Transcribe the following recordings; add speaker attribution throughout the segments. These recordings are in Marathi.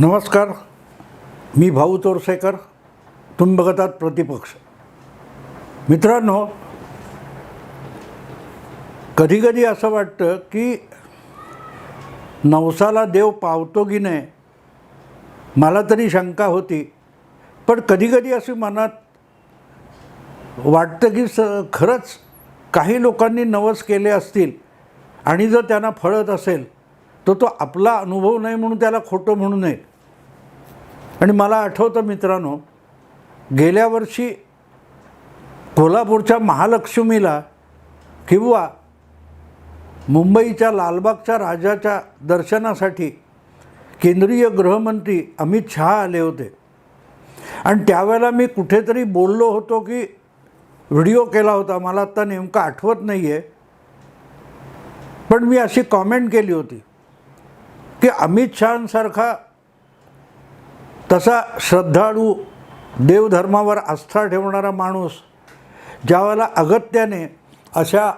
Speaker 1: नमस्कार. मी भाऊ तोरसेकर तुम्ही बघत आहात प्रतिपक्ष. मित्रांनो कधीकधी असं वाटतं की नवसाला देव पावतो की नाही मला तरी शंका होती. पण कधीकधी अशी मनात वाटतं की स खरंच काही लोकांनी नवस केले असतील आणि जर त्यांना फळत असेल तो तो आपला अनुभव नाही म्हणून त्याला खोटं म्हणू नये. आणि मला आठवतं मित्रांनो गेल्या वर्षी कोल्हापूरच्या महालक्ष्मीला किंवा मुंबईच्या लालबागच्या राजाच्या दर्शनासाठी केंद्रीय गृहमंत्री अमित शहा आले होते. आणि त्यावेळेला मी कुठेतरी बोललो होतो की व्हिडिओ केला होता. मला आत्ता नेमकं आठवत नाही आहे पण मी अशी कॉमेंट केली होती. की अमित शहांसारखा तसा श्रद्धाळू देवधर्मावर आस्था ठेवणारा माणूस ज्यावेळेला अगत्याने अशा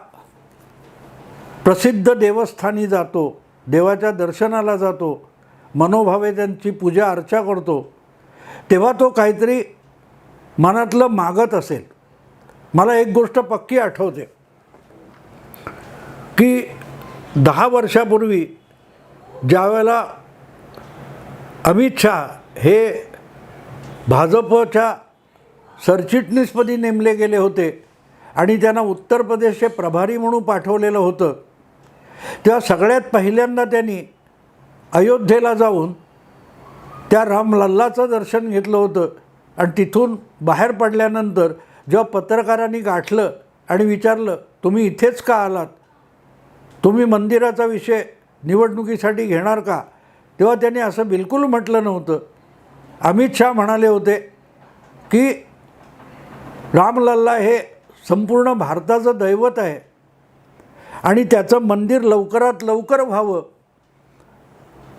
Speaker 1: प्रसिद्ध देवस्थानी जातो देवाच्या दर्शनाला जातो मनोभावे त्यांची पूजा अर्चा करतो तेव्हा तो काहीतरी मनातलं मागत असेल. मला एक गोष्ट पक्की आठवते की दहा वर्षापूर्वी ज्यावेळेला अमित शहा हे भाजपच्या सरचिटणीसपदी नेमले गेले होते आणि त्यांना उत्तर प्रदेशचे प्रभारी म्हणून पाठवलेलं होतं तेव्हा सगळ्यात पहिल्यांदा त्यांनी अयोध्येला जाऊन त्या रामलल्लाचं दर्शन घेतलं होतं. आणि तिथून बाहेर पडल्यानंतर जेव्हा पत्रकारांनी गाठलं आणि विचारलं तुम्ही इथेच का आलात? तुम्ही मंदिराचा विषय निवडणुकीसाठी घेणार का? तेव्हा त्यांनी असं बिलकुल म्हटलं नव्हतं. अमित शहा म्हणाले होते की रामलल्ला हे संपूर्ण भारताचं दैवत आहे आणि त्याचं मंदिर लवकरात लवकर व्हावं.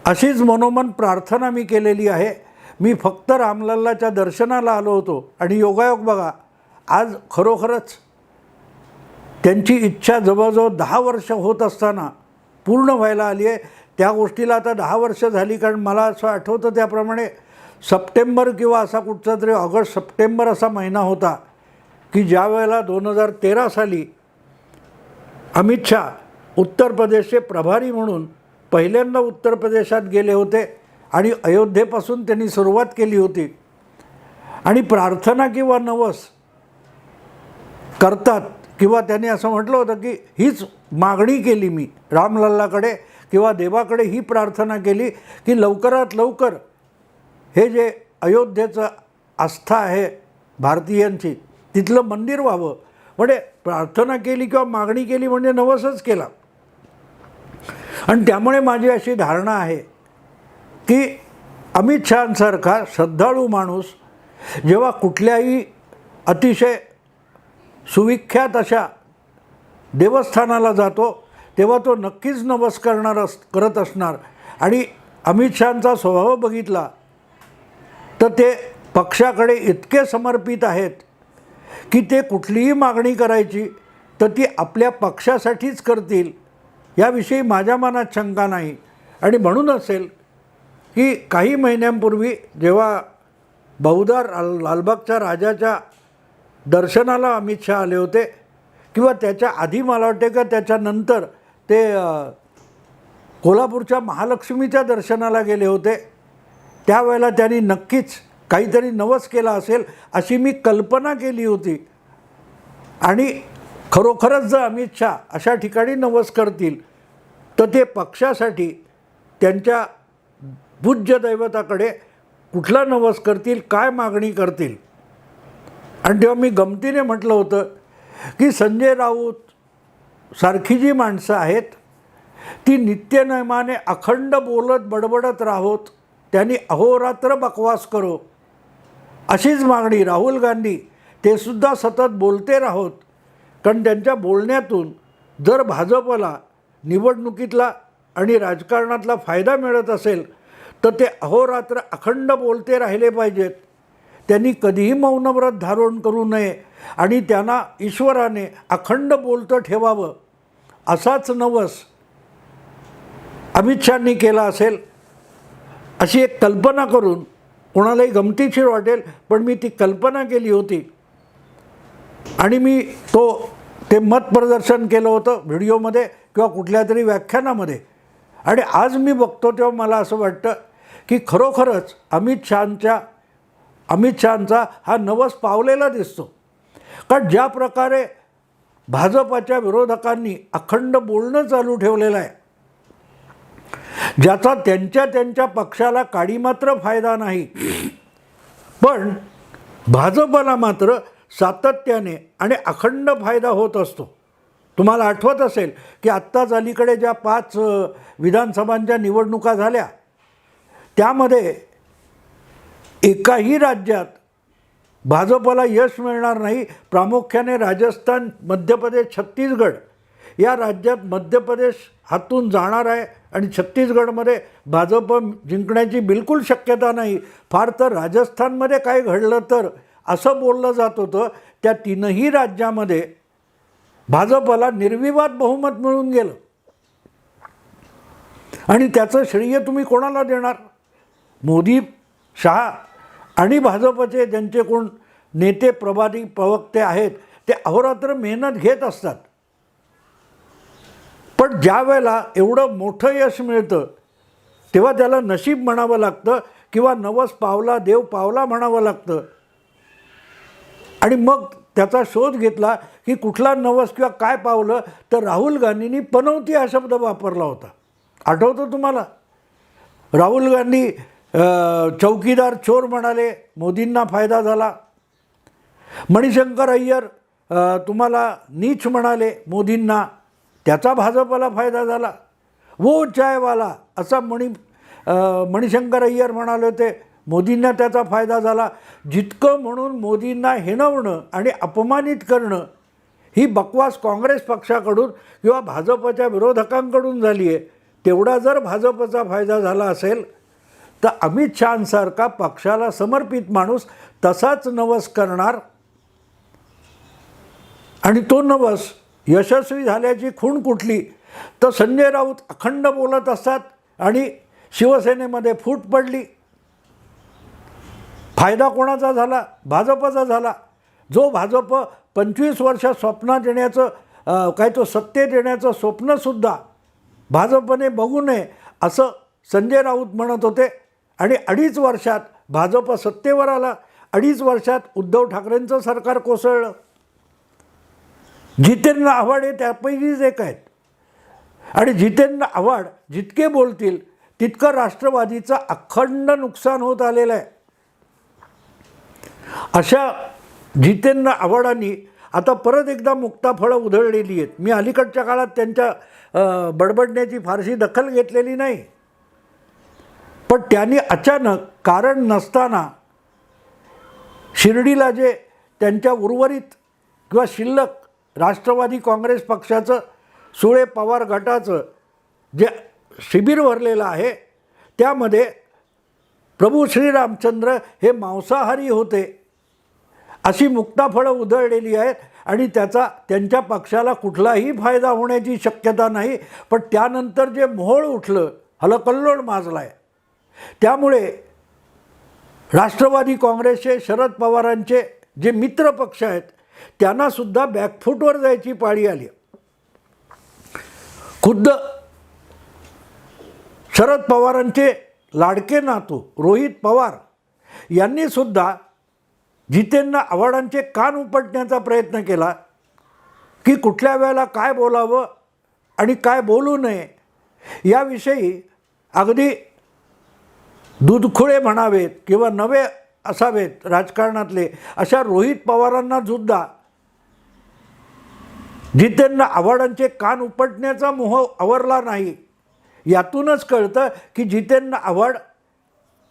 Speaker 1: अशीच मनोमन प्रार्थना मी केलेली आहे. मी फक्त रामलल्लाच्या दर्शनाला आलो होतो आणि योगायोग बघा आज खरोखरच त्यांची इच्छा जवळजवळ दहा वर्ष होत असताना पूर्ण व्हायला आली आहे. त्या गोष्टीला आता दहा वर्ष झाली कारण मला असं आठवतं त्याप्रमाणे सप्टेंबर किंवा असा कुठचा तरी ऑगस्ट सप्टेंबर असा महिना होता की ज्या वेळेला दोन हजार तेरा साली अमित शहा उत्तर प्रदेशचे प्रभारी म्हणून पहिल्यांदा उत्तर प्रदेशात गेले होते आणि अयोध्येपासून त्यांनी सुरुवात केली होती. आणि प्रार्थना किंवा नवस करतात किंवा त्यांनी असं म्हटलं होतं की हीच मागणी केली मी. रामलल्लाकडे किंवा देवाकडे ही प्रार्थना केली की लवकरात लवकर हे जे अयोध्येचं आस्था आहे भारतीयांची तिथलं मंदिर व्हावं. म्हणजे प्रार्थना केली किंवा मागणी केली म्हणजे नवसच केला. आणि त्यामुळे माझी अशी धारणा आहे की अमित शहांसारखा श्रद्धाळू माणूस जेव्हा कुठल्याही अतिशय सुविख्यात अशा देवस्थानाला जातो तेव्हा तो नक्कीच नवस करणार अस करत असणार. आणि अमित शहांचा स्वभाव बघितला तर ते पक्षाकडे इतके समर्पित आहेत की ते कुठलीही मागणी करायची तर ती आपल्या पक्षासाठीच करतील याविषयी माझ्या मनात शंका नाही. आणि म्हणून असेल की काही महिन्यांपूर्वी जेव्हा बहुधा लालबागच्या राजाच्या दर्शनाला अमित शहा आले होते किंवा त्याच्या आधी मला वाटते का त्याच्यानंतर ते कोल्हापूरच्या महालक्ष्मीच्या दर्शनाला गेले होते. त्यावेळेला त्यांनी नक्कीच काहीतरी नवस केला असेल अशी मी कल्पना केली होती. आणि खरोखरच जर अमित शहा अशा ठिकाणी नवस करतील तर ते पक्षासाठी त्यांच्या पूज्य दैवताकडे कुठला नवस करतील काय मागणी करतील? आणि तेव्हा मी गमतीने म्हटलं होतं की संजय राऊत सारखी जी माणसं आहेत ती नित्यनेमाने अखंड बोलत बडबडत राहोत त्यांनी अहोरात्र बकवास करो. अशीच मागणी राहुल गांधी ते सुद्धा सतत बोलते राहोत. कारण त्यांच्या बोलण्यातून जर भाजपला निवडणुकीतला आणि राजकारणातला फायदा मिळत असेल तर ते अहोरात्र अखंड बोलते राहिले पाहिजेत. त्यांनी कधीही मौनव्रत धारण करू नये आणि त्यांना ईश्वराने अखंड बोलतं ठेवावं असाच नवस अमित शहानी केला असेल. अशी एक कल्पना करून कोणालाही गमतीशीर वाटेल पण मी ती कल्पना केली होती. आणि मी तो ते मत प्रदर्शन केलं होतं व्हिडिओमध्ये किंवा कुठल्या तरी व्याख्यानामध्ये. आणि आज मी बघतो तेव्हा मला असं वाटतं की खरोखरच अमित शहांच्या अमित शहांचा हा नवस पावलेला दिसतो. कारण ज्या प्रकारे भाजपाच्या विरोधकांनी अखंड बोलणं चालू ठेवलेलं आहे ज्याचा त्यांच्या त्यांच्या पक्षाला काडी मात्र फायदा नाही पण भाजपला मात्र सातत्याने आणि अखंड फायदा होत असतो. तुम्हाला आठवत असेल की आत्ताच अलीकडे ज्या पाच विधानसभांच्या निवडणुका झाल्या त्यामध्ये एकाही राज्यात भाजपला यश मिळणार नाही प्रामुख्याने राजस्थान मध्य प्रदेश छत्तीसगड. या राज्यात मध्य प्रदेश हातून जाणार आहे आणि छत्तीसगडमध्ये भाजप जिंकण्याची बिलकुल शक्यता नाही. फार तर राजस्थानमध्ये काय घडलं तर असं बोललं जात होतं त्या तीनही राज्यामध्ये भाजपला निर्विवाद बहुमत मिळून गेलं. आणि त्याचं श्रेय तुम्ही कोणाला देणार? मोदी शहा आणि भाजपचे ज्यांचे कोण नेते प्रभारी प्रवक्ते आहेत ते अहोरात्र मेहनत घेत असतात. पण ज्या वेळेला एवढं मोठं यश मिळतं तेव्हा त्याला नशीब म्हणावं लागतं किंवा नवस पावला देव पावला म्हणावं लागतं. आणि मग त्याचा शोध घेतला की कुठला नवस किंवा काय पावलं तर राहुल गांधींनी पनवती हा शब्द वापरला होता. आठवतं तुम्हाला? राहुल गांधी चौकीदार चोर म्हणाले मोदींना फायदा झाला. मणिशंकर अय्यर तुम्हाला नीच म्हणाले मोदींना त्याचा भाजपला फायदा झाला. वो चायवाला असा मणि मणिशंकर अय्यर म्हणाले होते मोदींना त्याचा फायदा झाला. जितकं म्हणून मोदींना हिणवणं आणि अपमानित करणं ही बकवास काँग्रेस पक्षाकडून किंवा भाजपच्या विरोधकांकडून झाली आहे तेवढा जर भाजपचा फायदा झाला असेल तर अमित शहांसारखा पक्षाला समर्पित माणूस तसाच नवस करणार? आणि तो नवस यशस्वी झाल्याची खूण कुठली? तर संजय राऊत अखंड बोलत असतात आणि शिवसेनेमध्ये फूट पडली. फायदा कोणाचा झाला? भाजपचा झाला. जो भाजप पंचवीस वर्ष स्वप्नात येण्याचं काय तो सत्तेत येण्याचं स्वप्नसुद्धा भाजपने बघू नये असं संजय राऊत म्हणत होते. आणि अडीच वर्षात भाजप सत्तेवर आला अडीच वर्षात उद्धव ठाकरेंचं सरकार कोसळलं. जितेंद्र आव्हाड हे त्यापैकीच एक आहेत. आणि जितेंद्र आव्हाड जितके बोलतील तितकं राष्ट्रवादीचं अखंड नुकसान होत आलेलं आहे. अशा जितेंद्र आव्हाडांनी आता परत एकदा मुक्ताफळं उधळलेली आहेत. मी अलीकडच्या काळात त्यांच्या बडबडण्याची फारशी दखल घेतलेली नाही. पण त्यांनी अचानक कारण नसताना शिर्डीला जे त्यांच्या उर्वरित किंवा शिल्लक राष्ट्रवादी काँग्रेस पक्षाचं सुळे पवार गटाचं जे शिबिर भरलेलं आहे त्यामध्ये प्रभू श्रीरामचंद्र हे मांसाहारी होते अशी मुक्ताफळं उधळलेली आहेत आणि त्याचा त्यांच्या पक्षाला कुठलाही फायदा होण्याची शक्यता नाही. पण त्यानंतर जे मोहळ उठलं हलकल्लोळ माजला आहे त्यामुळे राष्ट्रवादी काँग्रेसचे शरद पवारांचे जे मित्रपक्ष आहेत त्यांनासुद्धा बॅकफूटवर जायची पाळी आली. खुद्द शरद पवारांचे लाडके नातू रोहित पवार यांनीसुद्धा जितेंना आव्हाडांचे कान उपटण्याचा प्रयत्न केला की कुठल्या वेळेला काय बोलावं आणि काय बोलू नये याविषयी अगदी दूधखोळे म्हणावेत किंवा नवे असावेत राजकारणातले अशा रोहित पवारांना सुद्धा जितेंद्र आव्हाडांचे कान उपटण्याचा मोह आवरला नाही. यातूनच कळतं की जितेंद्र आव्हाड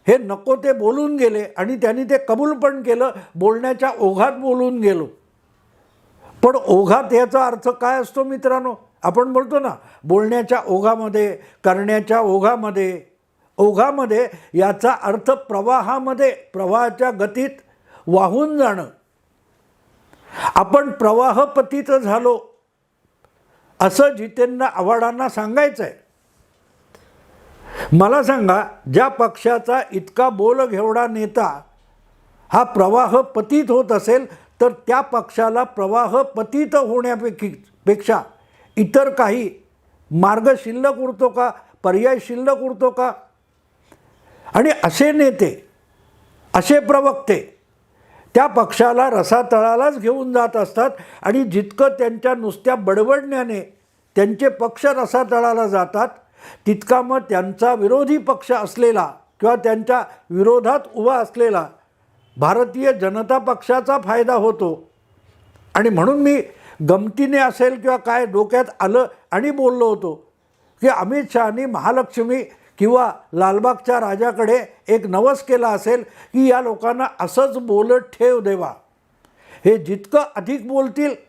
Speaker 1: हे नको ते बोलून गेले आणि त्यांनी ते कबूल पण केलं बोलण्याच्या ओघात बोलून गेलो. पण ओघात याचा अर्थ काय असतो मित्रांनो? आपण बोलतो ना बोलण्याच्या ओघामध्ये करण्याच्या ओघामध्ये ओघामध्ये याचा अर्थ प्रवाहामध्ये प्रवाहाच्या गतीत वाहून जाणं. आपण प्रवाहपतीत झालो असं जितेंद्र आव्हाडांना सांगायचं आहे मला सांगा ज्या पक्षाचा इतका बोल घेवडा नेता हा प्रवाह पतित होत असेल तर त्या पक्षाला प्रवाह पतित होण्यापैकी पेक्षा इतर काही मार्ग शिल्लक उरतो का? पर्याय शिल्लक उरतो का? आणि असे नेते असे प्रवक्ते त्या पक्षाला रसातळालाच घेऊन जात असतात आणि जितकं त्यांच्या नुसत्या बडबडण्याने त्यांचे पक्ष रसातळाला जातात तितका मग त्यांचा विरोधी पक्ष असलेला किंवा त्यांच्या विरोधात उभा असलेला भारतीय जनता पक्षाचा फायदा होतो. आणि म्हणून मी गमतीने असेल किंवा काय डोक्यात आलं आणि बोललो होतो की अमित शहानी महालक्ष्मी किंवा लालबागच्या राजाकडे एक नवस केला असेल की या लोकांना असंच बोलत ठेव देवा. हे जितकं अधिक बोलतील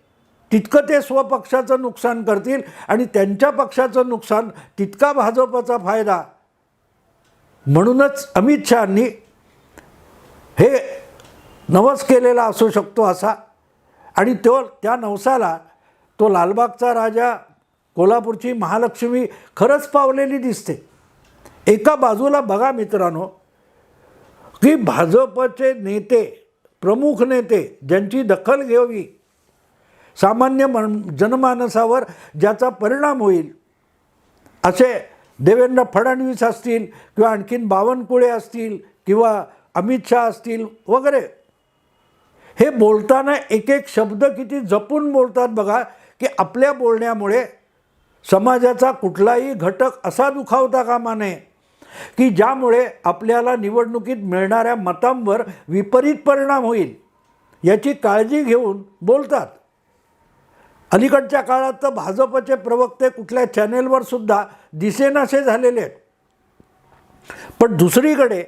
Speaker 1: तितकं ते स्वपक्षाचं नुकसान करतील आणि त्यांच्या पक्षाचं नुकसान तितका भाजपचा फायदा. म्हणूनच अमित शहानी हे नवस केलेला असू शकतो असा. आणि तो त्या नवसाला तो लालबागचा राजा कोल्हापूरची महालक्ष्मी खरंच पावलेली दिसते. एका बाजूला बघा मित्रांनो की भाजपचे नेते प्रमुख नेते ज्यांची दखल घ्यावी सामान्य मन जनमानसावर ज्याचा परिणाम होईल असे देवेंद्र फडणवीस असतील किंवा आणखीन बावनकुळे असतील किंवा अमित शहा असतील वगैरे. हे बोलताना एक एक शब्द किती जपून बोलतात बघा की आपल्या बोलण्यामुळे समाजाचा कुठलाही घटक असा दुखावता कामा नये. की ज्यामुळे आपल्याला निवडणुकीत मिळणाऱ्या मतांवर विपरीत परिणाम होईल याची काळजी घेऊन बोलतात. अलीकडच्या काळात तर भाजपचे प्रवक्ते कुठल्या चॅनेलवर सुद्धा दिसेनासे झालेले आहेत. पण दुसरीकडे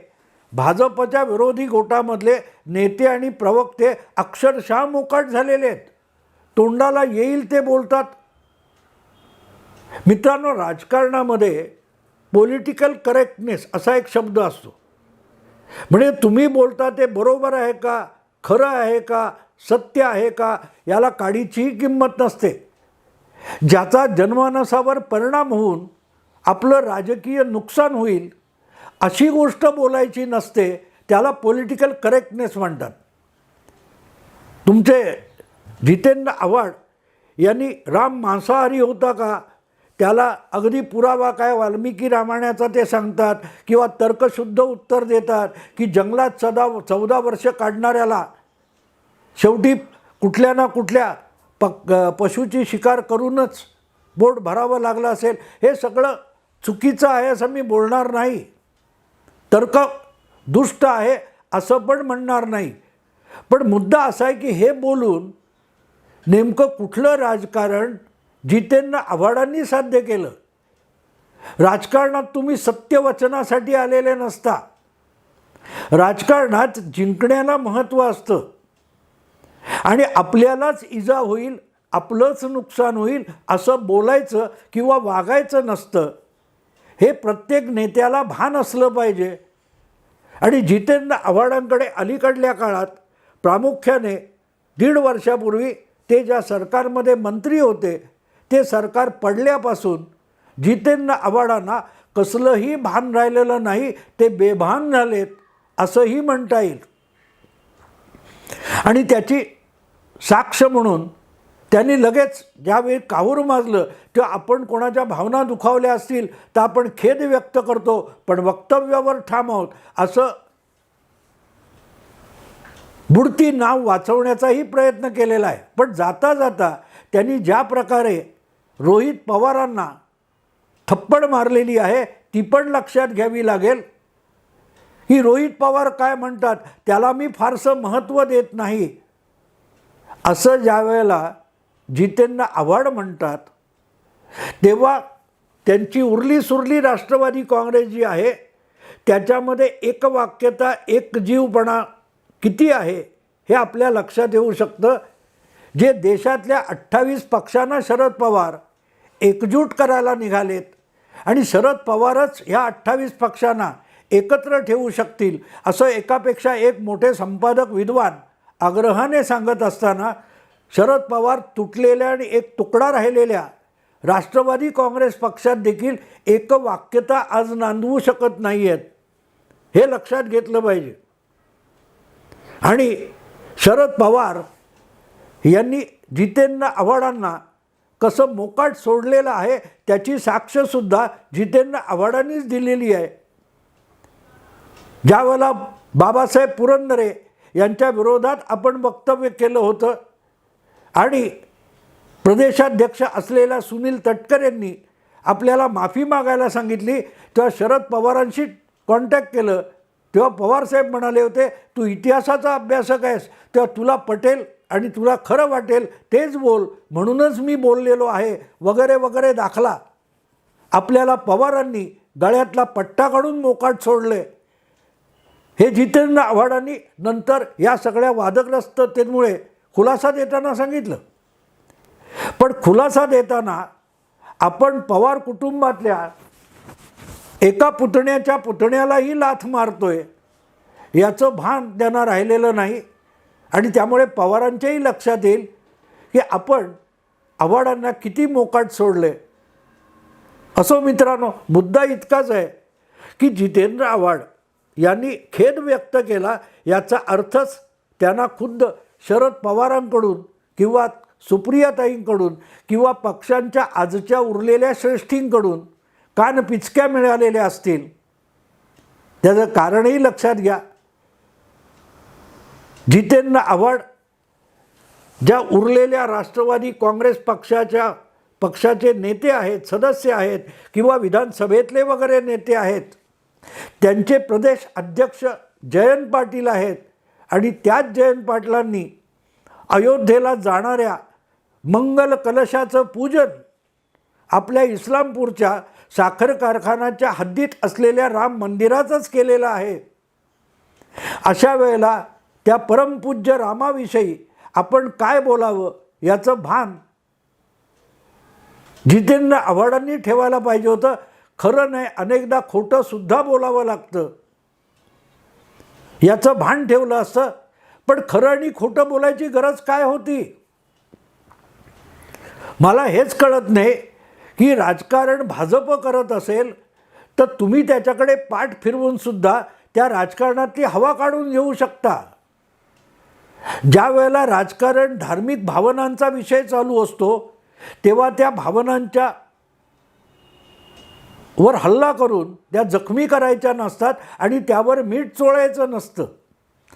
Speaker 1: भाजपच्या विरोधी गोटामधले नेते आणि प्रवक्ते अक्षरशः मोकाट झालेले आहेत. तोंडाला येईल ते बोलतात. मित्रांनो राजकारणामध्ये पॉलिटिकल करेक्टनेस असा एक शब्द असतो. म्हणजे तुम्ही बोलता ते बरोबर आहे का खरं आहे का सत्य आहे का याला काडीचीही किंमत नसते. ज्याचा जनमानसावर परिणाम होऊन आपलं राजकीय नुकसान होईल अशी गोष्ट बोलायची नसते त्याला पॉलिटिकल करेक्टनेस म्हणतात. तुमचे जितेंद्र आव्हाड यांनी राम मांसाहारी होता का त्याला अगदी पुरावा काय वाल्मिकी रामायणाचा ते सांगतात किंवा तर्कशुद्ध उत्तर देतात की जंगलात सदा चौदा वर्ष काढणाऱ्याला शेवटी कुठल्या ना कुठल्या पक पशुची शिकार करूनच बोट भरावं लागलं असेल. हे सगळं चुकीचं आहे असं मी बोलणार नाही. तर्क दुष्ट आहे असं पण म्हणणार नाही. पण मुद्दा असा आहे की हे बोलून नेमकं कुठलं राजकारण जितेंद्र आव्हाडांनी साध्य केलं. राजकारणात तुम्ही सत्यवचनासाठी आलेले नसता. राजकारणात जिंकण्याला महत्त्व असतं. आणि आपल्यालाच इजा होईल आपलंच नुकसान होईल असं बोलायचं किंवा वागायचं नसतं हे प्रत्येक नेत्याला भान असलं पाहिजे. आणि जितेंद्र आव्हाडांकडे अलीकडल्या काळात प्रामुख्याने दीड वर्षापूर्वी ते ज्या सरकारमध्ये मंत्री होते ते सरकार पडल्यापासून जितेंद्र आव्हाडांना कसलंही भान राहिलेलं नाही ते बेभान झालेत असंही म्हणता येईल. आणि त्याची साक्ष म्हणून त्यांनी लगेच ज्यावेळी काहूर माजलं तेव्हा आपण कोणाच्या भावना दुखावल्या असतील तर आपण खेद व्यक्त करतो पण वक्तव्यावर ठाम आहोत असं बुडती नाव वाचवण्याचाही प्रयत्न केलेला आहे. पण जाता जाता त्यांनी ज्या प्रकारे रोहित पवारांना थप्पड मारलेली आहे ती पण लक्षात घ्यावी लागेल. की रोहित पवार काय म्हणतात त्याला मी फारसं महत्त्व देत नाही. असं ज्या वेळेला जितेंद्र आव्हाड म्हणतात तेव्हा त्यांची उरली सुरली राष्ट्रवादी काँग्रेस जी आहे त्याच्यामध्ये एकवाक्यता एकजीवपणा किती आहे हे आपल्या लक्षात येऊ शकतं. जे देशातल्या अठ्ठावीस पक्षांना शरद पवार एकजूट करायला निघालेत. आणि शरद पवारच ह्या अठ्ठावीस पक्षांना एकत्र ठेवू शकतील असं एकापेक्षा एक मोठे संपादक विद्वान आग्रहाने सांगत असताना शरद पवार तुटलेल्या आणि एक तुकडा राहिलेल्या राष्ट्रवादी काँग्रेस पक्षात देखील एक वाक्यता आज नांदवू शकत नाही आहेत हे लक्षात घेतलं पाहिजे. आणि शरद पवार यांनी जितेंद्र आव्हाडांना कसं मोकाट सोडलेलं आहे त्याची साक्षसुद्धा जितेंद्र आव्हाडांनीच दिलेली आहे. ज्यावेळेला बाबासाहेब पुरंदरे यांच्या विरोधात आपण वक्तव्य केलं होतं आणि प्रदेशाध्यक्ष असलेल्या सुनील तटकर यांनी आपल्याला माफी मागायला सांगितली तेव्हा शरद पवारांशी कॉन्टॅक्ट केलं. तेव्हा पवारसाहेब म्हणाले होते तू इतिहासाचा अभ्यासक आहेस तेव्हा तुला पटेल आणि तुला खरं वाटेल तेच बोल. म्हणूनच मी बोललेलो आहे. वगैरे वगैरे दाखला. आपल्याला पवारांनी गळ्यातला पट्टा काढून मोकाट सोडले. हे जितेंद्र आव्हाडांनी नंतर या सगळ्या वादग्रस्ततेमुळे खुलासा देताना सांगितलं. पण खुलासा देताना आपण पवार कुटुंबातल्या एका पुतण्याच्या पुतण्यालाही लाथ मारतोय. याचं भान त्यांना राहिलेलं नाही. आणि त्यामुळे पवारांच्याही लक्षात येईल की आपण आव्हाडांना किती मोकाट सोडले. असो मित्रांनो मुद्दा इतकाच आहे की जितेंद्र आव्हाड यांनी खेद व्यक्त केला याचा अर्थच त्यांना खुद्द शरद पवारांकडून किंवा सुप्रियाताईंकडून किंवा पक्षांच्या आजच्या उरलेल्या श्रेष्ठींकडून कान पिचक्या मिळालेल्या असतील. त्याचं कारणही लक्षात घ्या. जितेंद्र आव्हाड ज्या उरलेल्या राष्ट्रवादी काँग्रेस पक्षाच्या पक्षाचे नेते आहेत सदस्य आहेत किंवा विधानसभेतले वगैरे नेते आहेत त्यांचे प्रदेश अध्यक्ष जयंत पाटील आहेत आणि त्याच जयंत पाटलांनी अयोध्येला जाणाऱ्या मंगल कलशाचं पूजन आपल्या इस्लामपूरच्या साखर कारखानाच्या हद्दीत असलेल्या राम मंदिरातच केलेलं आहे. अशा वेळेला त्या परमपूज्य रामाविषयी आपण काय बोलावं याचं भान जितेंद्र आव्हाडांनी ठेवायला पाहिजे होतं. खरं नाही अनेकदा खोटं सुद्धा बोलावं लागतं. याचं भान ठेवलं असतं. पण खरं आणि खोटं बोलायची गरज काय होती? मला हेच कळत नाही की राजकारण भाजप करत असेल तर तुम्ही त्याच्याकडे पाठ फिरवून सुद्धा त्या राजकारणातली हवा काढून घेऊ शकता. ज्या वेळेला राजकारण धार्मिक भावनांचा विषय चालू असतो तेव्हा त्या भावनांच्या वर हल्ला करून त्या जखमी करायच्या नसतात आणि त्यावर मीठ चोळायचं नसतं.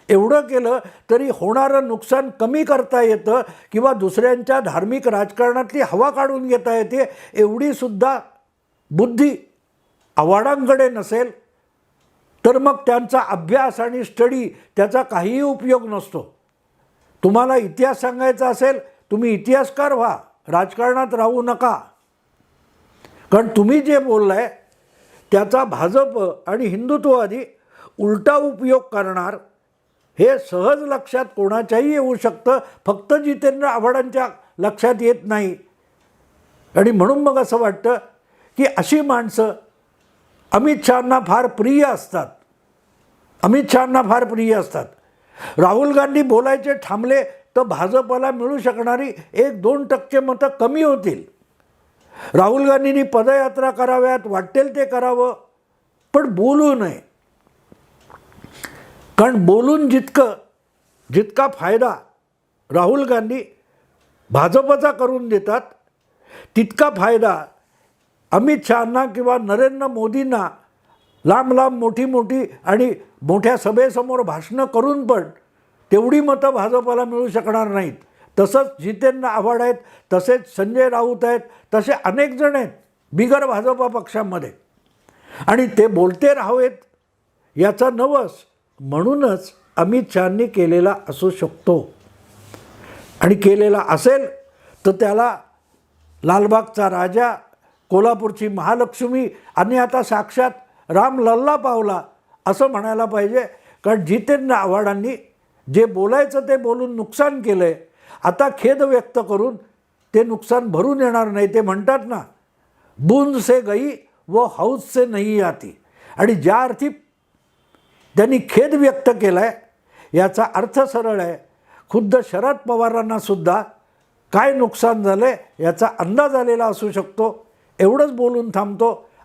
Speaker 1: एवढं केलं तरी होणारं नुकसान कमी करता येतं किंवा दुसऱ्यांच्या धार्मिक राजकारणातली हवा काढून घेता येते एवढीसुद्धा बुद्धी आव्हाडांकडे नसेल तर मग त्यांचा अभ्यास आणि स्टडी त्याचा काहीही उपयोग नसतो. तुम्हाला इतिहास सांगायचा असेल तुम्ही इतिहासकार व्हा राजकारणात राहू नका. कारण तुम्ही जे बोललाय त्याचा भाजप आणि हिंदुत्ववादी उलटा उपयोग करणार हे सहज लक्षात कोणाच्याही येऊ शकतं फक्त जितेंद्र आव्हाडांच्या लक्षात येत नाही. आणि म्हणून मग असं वाटतं की अशी माणसं अमित शहांना फार प्रिय असतात. अमित शहांना फार प्रिय असतात. राहुल गांधी बोलायचे थांबले तर भाजपला मिळू शकणारी एक दोन टक्के मतं कमी होतील. राहुल गांधींनी पदयात्रा कराव्यात वाटेल ते करावं पण बोलू नये. कारण बोलून जितकं जितका फायदा राहुल गांधी भाजपचा करून देतात तितका फायदा अमित शहांना किंवा नरेंद्र मोदींना लांब लांब मोठी मोठी आणि मोठ्या सभेसमोर भाषणं करून पण तेवढी मतं भाजपाला मिळू शकणार नाहीत. तसंच जितेंद्र आव्हाड आहेत तसेच संजय राऊत आहेत तसे अनेक जण आहेत बिगर भाजपा पक्षामध्ये. आणि ते बोलते राहावेत याचा नवस म्हणूनच अमित शहांनी केलेला असू शकतो. आणि केलेला असेल तर त्याला लालबागचा राजा कोल्हापूरची महालक्ष्मी आणि आता साक्षात राम लल्ला पावला असं म्हणायला पाहिजे. कारण जितेंद्र आव्हाडांनी जे बोलायचं ते बोलून नुकसान केलं आहे आता खेद व्यक्त करून ते नुकसान भरून येणार नाही ते म्हणतात ना बूंद से गई व हौस से नाही आती. आणि ज्या अर्थी त्यांनी खेद व्यक्त केला आहे याचा अर्थ सरळ आहे. खुद्द शरद पवारांनासुद्धा काय नुकसान झालं आहे याचा अंदाज आलेला असू शकतो. एवढंच बोलून थांबतो.